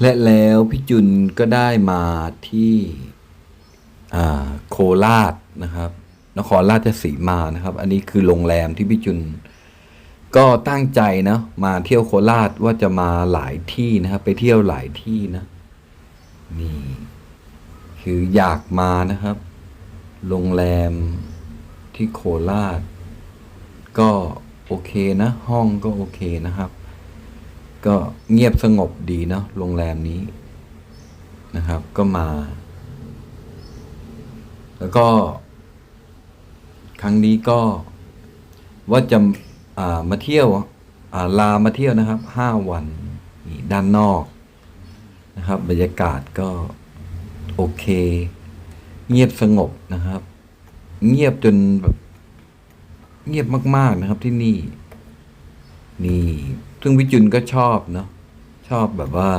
และแล้วพี่จุนก็ได้มาที่โคราชนะครับ นครราชสีมานะครับ อันนี้คือโรงแรมที่พี่จุน ก็ตั้งใจนะมาเที่ยวโคราชว่าจะมาหลายที่นะครับ ไปเที่ยวหลายที่นะนี่คืออยากมานะครับ โรงแรมที่โคราช ก็โอเคนะ ห้องก็โอเคนะครับ ก็เงียบสงบดีเนาะโรงแรมนี้นะครับ ก็มา แล้วก็ ครั้งนี้ก็ว่าจะามาเที่ยวาลามาเที่ยวนะครับห้าวันด้านนอกนะครับ บรรยากาศก็โอเค เงียบสงบนะครับ เงียบจนแบบ เงียบมาก ๆนะครับที่นี่ นี่ ซึ่งวิจุนก็ชอบเนาะชอบแบบว่า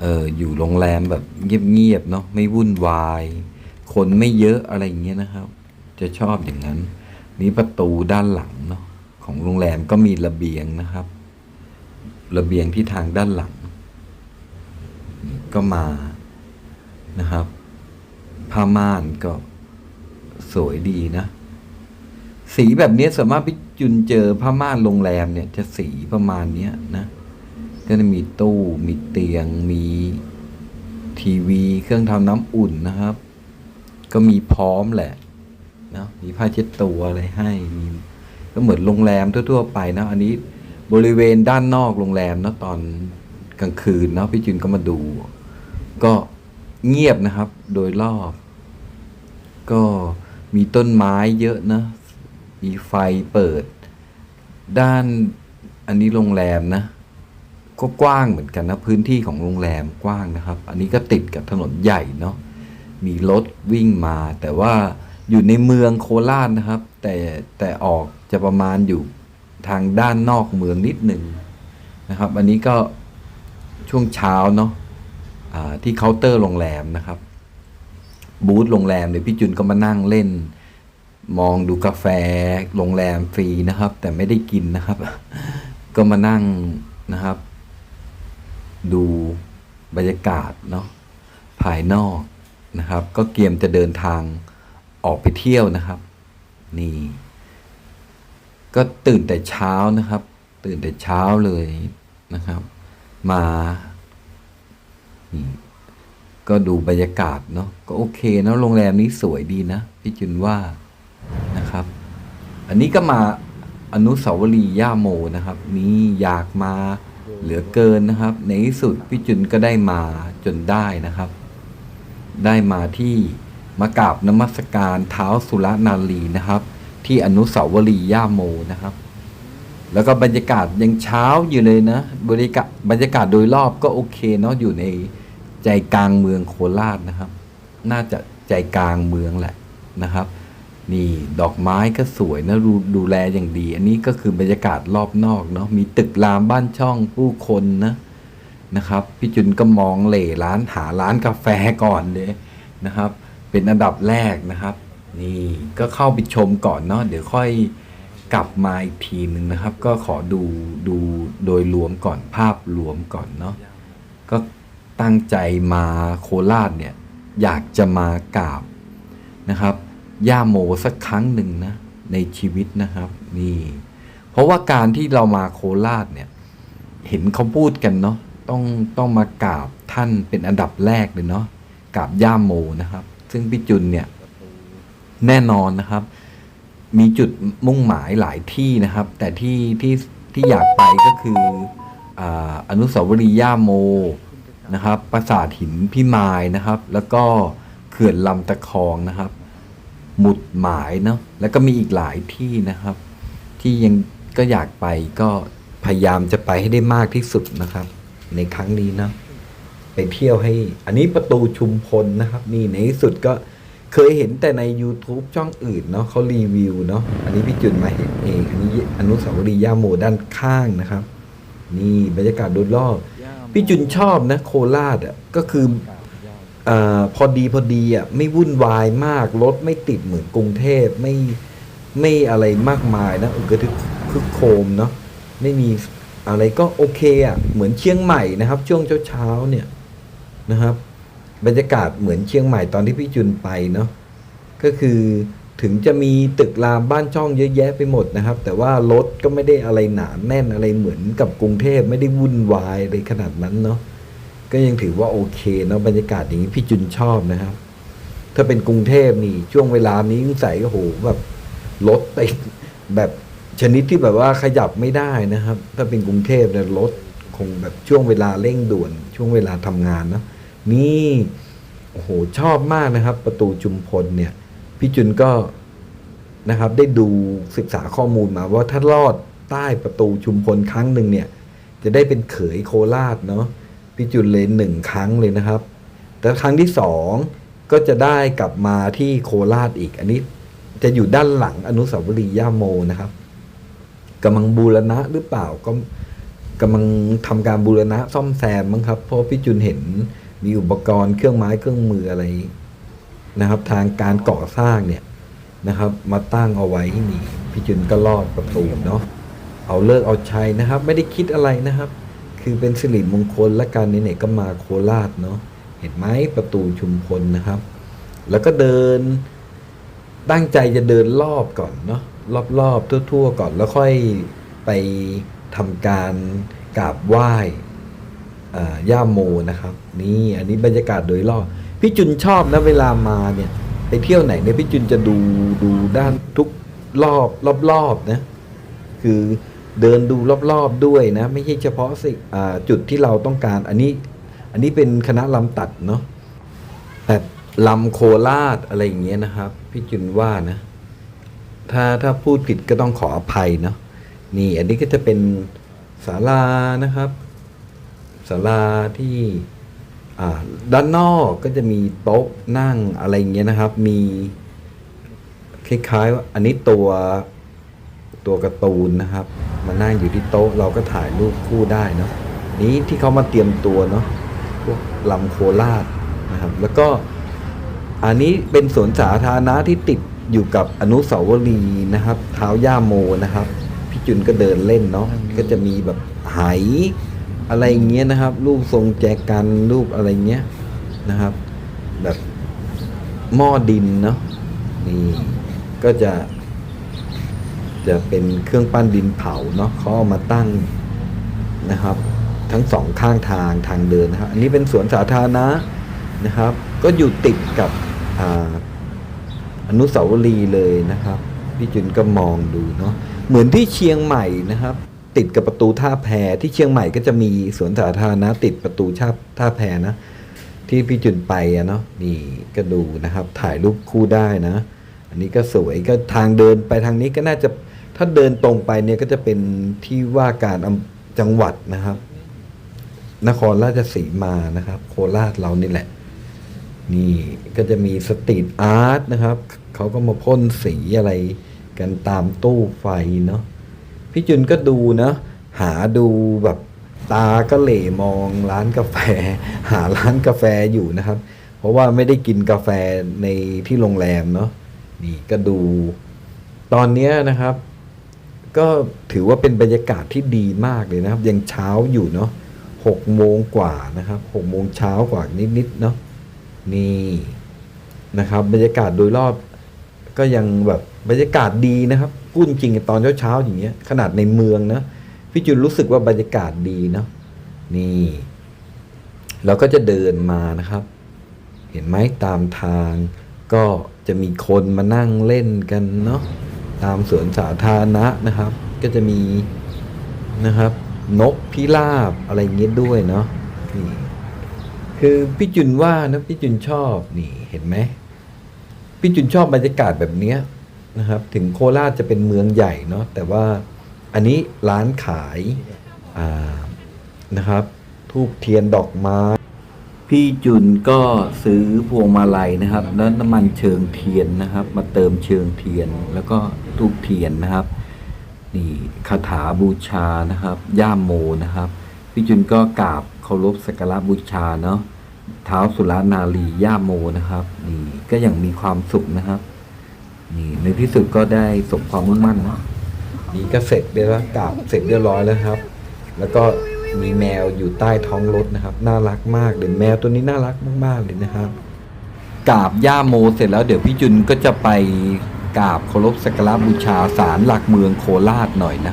เอออยู่โรงแรมแบบเงียบๆเนาะไม่วุ่นวาย คนไม่เยอะอะไรอย่างเงี้ยนะครับ จะชอบอย่างนั้น นี่ประตูด้านหลังเนาะของโรงแรมก็มีระเบียงนะครับ ระเบียงที่ทางด้านหลัง ก็มานะครับผ้าม่านก็สวยดีนะ สีแบบนี้ส่วนมากพี่ จุนเจอผ้าม่านโรงแรมเนี่ยจะสีประมาณเนี้ยนะ ก็จะมีตู้มีเตียงมีทีวีเครื่องทำน้ำอุ่นนะครับ ก็มีพร้อมแหละนะมีผ้าเช็ดตัวอะไรให้มีก็เหมือนโรงแรมทั่วๆไปนะ อันนี้บริเวณด้านนอกโรงแรมนะตอนกลางคืนเนาะพี่จุนก็มาดู ก็เงียบนะครับ โดยรอบ ก็มีต้นไม้เยอะนะ มีไฟเปิด ด้านอันนี้โรงแรมนะก็กว้างเหมือนกันนะพื้นที่ของโรงแรมกว้างนะครับ อันนี้ก็ติดกับถนนใหญ่เนาะมีรถวิ่งมา แต่ว่าอยู่ในเมืองโคราชนะครับ แต่แต่ออกจะประมาณอยู่ทางด้านนอกเมืองนิดหนึ่งนะครับ อันนี้ก็ช่วงเช้าเนาะอ่าที่เคาน์เตอร์โรงแรมนะครับ บูธโรงแรมเนี่ยพี่จุนก็มานั่งเล่น มองดูกาแฟโรงแรมฟรีนะครับ แต่ไม่ได้กินนะครับ ก็มานั่งนะครับ ดูบรรยากาศเนาะภายนอกนะครับ ก็เกียมจะเดินทางออกไปเที่ยวนะครับ นี่ ก็ตื่นแต่เช้านะครับ ตื่นแต่เช้าเลยนะครับ มานี่ก็ดูบรรยากาศเนาะก็โอเคเนาะโรงแรมนี้สวยดีนะพี่จุนว่า อันนี้ก็มาอนุสาวรีย์ย่าโมนะครับ นี่อยากมาเหลือเกินนะครับ ในที่สุดพี่จุนก็ได้มาจนได้นะครับ ได้มาที่มากราบนมัสการเท้าสุรนารีนะครับ ที่อนุสาวรีย์ย่าโมนะครับ แล้วก็บรรยากาศยังเช้าอยู่เลยนะบรรยากาศบรรยากาศโดยรอบก็โอเคเนาะอยู่ในใจกลางเมืองโคราชนะครับ น่าจะใจกลางเมืองแหละนะครับ นี่ดอกไม้ก็สวยนะดูดูแลอย่างดี อันนี้ก็คือบรรยากาศรอบนอกเนาะมีตึกรามบ้านช่องผู้คนนะนะครับพี่จุนก็มองเหล่ร้านหาร้านกาแฟก่อนเลยนะครับ เป็นอันดับแรกนะครับ นี่ก็เข้าไปชมก่อนเนาะเดี๋ยวค่อยกลับมาอีกทีหนึ่งนะครับ ก็ขอดูดูโดยรวมก่อนภาพรวมก่อนเนาะก็ตั้งใจมาโคราชเนี่ย อยากจะมากราบนะครับ ย่าโมสักครั้งหนึ่งนะในชีวิตนะครับนี่เพราะว่าการที่เรามาโคราชเนี่ยเห็นเขาพูดกันเนาะต้องต้องมากราบท่านเป็นอันดับแรกเลยเนาะกราบย่าโมนะครับ ซึ่งพี่จุนเนี่ยแน่นอนนะครับ มีจุดมุ่งหมายหลายที่นะครับ แต่ที่ที่ที่อยากไปก็คือออนุสาวรีย์ย่าโมนะครับปราสาทหินพิมายนะครับ แล้วก็เขื่อนลำตะคองนะครับ หมุดหมายเนาะแล้วก็มีอีกหลายที่นะครับ ที่ยังก็อยากไปก็พยายามจะไปให้ได้มากที่สุดนะครับ ในครั้งนี้นะไปเที่ยวให้ อันนี้ประตูชุมพลนะครับ นี่ในที่สุดก็เคยเห็นแต่ใน YouTube ช่องอื่นเนาะเขารีวิวเนาะอันนี้พี่จุนมาเห็นเอง อันนี้อนุสาวรีย์ย่าโมด้านข้างนะครับ นี่บรรยากาศโดยรอบพี่จุนชอบนะ โคราชอะก็คือ อพอดีพอดีอะไม่วุ่นวายมากรถไม่ติดเหมือนกรุงเทพไม่ไม่อะไรมากมายนะอึกกระทึกคึกโครมเนาะไม่มีอะไรก็โอเคอะเหมือนเชียงใหม่นะครับ ช่วงเช้าๆเนี่ยนะครับ บรรยากาศเหมือนเชียงใหม่ตอนที่พี่จุนไปเนาะก็คือถึงจะมีตึกรามบ้านช่องเยอะแยะไปหมดนะครับ แต่ว่ารถก็ไม่ได้อะไรหนาแน่นอะไรเหมือนกับกรุงเทพไม่ได้วุ่นวายอะไรขนาดนั้นเนาะ ก็ยังถือว่าโอเคเนาะบรรยากาศอย่างนี้พี่จุนชอบนะครับ ถ้าเป็นกรุงเทพนี่ ช่วงเวลานี้ใส่โอ้โหแบบรถติดแบบชนิดที่แบบว่าขยับไม่ได้นะครับ ถ้าเป็นกรุงเทพเนี่ยรถคงแบบช่วงเวลาเร่งด่วน ช่วงเวลาทำงานเนอะนี่โอ้โหชอบมากนะครับ ประตูจุมพลเนี่ย พี่จุนก็นะครับ ได้ดูศึกษาข้อมูลมาว่าถ้ารอดใต้ประตูชุมพลครั้งหนึ่งเนี่ย จะได้เป็นเขยโคราชเนาะ พี่จุนเลยหนึ่งครั้งเลยนะครับ แต่ครั้งที่สองก็จะได้กลับมาที่โคราชอีก อันนี้จะอยู่ด้านหลังอนุสาวรีย์ย่าโมนะครับกำลังบูรณะหรือเปล่าก็กำลังทำการบูรณะซ่อมแซมมั้งครับเพราะพี่จุนเห็นมีอุปกรณ์เครื่องไม้เครื่องมืออะไรนะครับ ทางการก่อสร้างเนี่ยนะครับ มาตั้งเอาไว้นี่พี่จุนก็ลอดประตูเนาะเอาเลิกเอาชัยนะครับ ไม่ได้คิดอะไรนะครับ คือเป็นสิริมงคลและการนี้เนี่ยก็มาโคราชเนาะเห็นไหมประตูชุมพลนะครับ แล้วก็เดินตั้งใจจะเดินรอบก่อนเนาะรอบๆทั่ว ๆ ก่อนแล้วค่อยไปทำการกราบไหว้ย่าโมนะครับ นี่อันนี้บรรยากาศโดยรอบพี่จุนชอบนะเวลามาเนี่ยไปเที่ยวไหนเนี่ยพี่จุนจะดูดูด้านทุกรอบรอบๆนะคือ เดินดูรอบๆด้วยนะ ไม่ใช่เฉพาะสิจุดที่เราต้องการ อันนี้อันนี้เป็นคณะลำตัดเนาะแต่ลำโคราชอะไรอย่างเงี้ยนะครับ พี่จุนว่านะ ถ้าถ้าพูดผิดก็ต้องขออภัยเนาะนี่อันนี้ก็จะเป็นศาลานะครับศาลาที่ด้านนอกก็จะมีโต๊ะนั่งอะไรอย่างเงี้ยนะครับ มีคล้ายๆว่าอันนี้ตัว ตัวการ์ตูนนะครับ มานั่งอยู่ที่โต๊ะเราก็ถ่ายรูปคู่ได้เนาะนี้ที่เขามาเตรียมตัวเนาะพวกลำโคราชนะครับ แล้วก็อันนี้เป็นสวนสาธารณะที่ติดอยู่กับอนุสาวรีย์นะครับ เท้าย่าโมนะครับ พี่จุนก็เดินเล่นเนาะก็จะมีแบบไหอะไรอย่างเงี้ยนะครับ รูปทรงแจกันรูปอะไรเงี้ยนะครับ แบบหม้อดินเนาะนี่ก็จะ จะเป็นเครื่องปั้นดินเผาเนาะเขาเอามาตั้งนะครับ ทั้งสองข้างทางทางเดินนะครับ อันนี้เป็นสวนสาธารณะนะครับ ก็อยู่ติดกับออนุสาวรีย์เลยนะครับพี่จุนก็มองดูเนาะเหมือนที่เชียงใหม่นะครับ ติดกับประตูท่าแพที่เชียงใหม่ก็จะมีสวนสาธารณะติดประตูท่าท่าแพนะ ที่พี่จุนไปอะเนาะนี่ก็ดูนะครับ ถ่ายรูปคู่ได้นะ อันนี้ก็สวยก็ทางเดินไปทางนี้ก็น่าจะ ถ้าเดินตรงไปเนี่ยก็จะเป็นที่ว่าการจังหวัดนะครับ นครราชสีมานะครับ โคราชเรานี่แหละ นี่ก็จะมีสตรีทอาร์ตนะครับ เขาก็มาพ่นสีอะไรกันตามตู้ไฟเนาะพี่จุนก็ดูนะหาดูแบบตาก็เหล่มองร้านกาแฟ หาร้านกาแฟอยู่นะครับ เพราะว่าไม่ได้กินกาแฟในที่โรงแรมเนาะนี่ก็ดู ตอนเนี้ยนะครับ ก็ถือว่าเป็นบรรยากาศที่ดีมากเลยนะครับ ยังเช้าอยู่เนาะหกโมงกว่านะครับหกโมงเช้ากว่านิดๆเนาะนี่นะครับ บรรยากาศโดยรอบ ก็ยังแบบบรรยากาศดีนะครับพูดจริงตอนเช้าๆอย่างเงี้ยขนาดในเมืองนะพี่จุนรู้สึกว่าบรรยากาศดีเนาะนี่เราก็จะเดินมานะครับ เห็นไหมตามทาง ก็จะมีคนมานั่งเล่นกันเนาะ ตามสวนสาธารณะนะครับ ก็จะมีนะครับ นกพิราบอะไรอย่างเงี้ยด้วยเนาะนี่คือพี่จุนว่านะพี่จุนชอบนี่เห็นไหมพี่จุนชอบบรรยากาศแบบเนี้ยนะครับ ถึงโคราชจะเป็นเมืองใหญ่เนาะแต่ว่าอันนี้ร้านขายนะครับทูบเทียนดอกไม้ พี่จุนก็ซื้อพวงมาลัยนะครับ แล้วน้ำมันเชิงเทียนนะครับ มาเติมเชิงเทียนแล้วก็ทูบเทียนนะครับ นี่คาถาบูชานะครับ ย่ามโมนะครับ พี่จุนก็กราบเคารพสักการะบูชาเนาะเท้าสุรานารีย่ามโมนะครับ นี่ก็อย่างมีความสุขนะครับ นี่ในที่สุดก็ได้สมความมุ่งมั่นนะนี่ก็เสร็จเรียบร้อยกราบเสร็จเรียบร้อยแล้วครับ แล้วก็ มีแมวอยู่ใต้ท้องรถนะครับ น่ารักมากเดี๋ยวแมวตัวนี้น่ารักมากๆเลยนะครับกราบย่าโมเสร็จแล้วเดี๋ยวพี่จุนก็จะไปกราบเคารพสักการะบูชาศาลหลักเมืองโคราชหน่อยนะ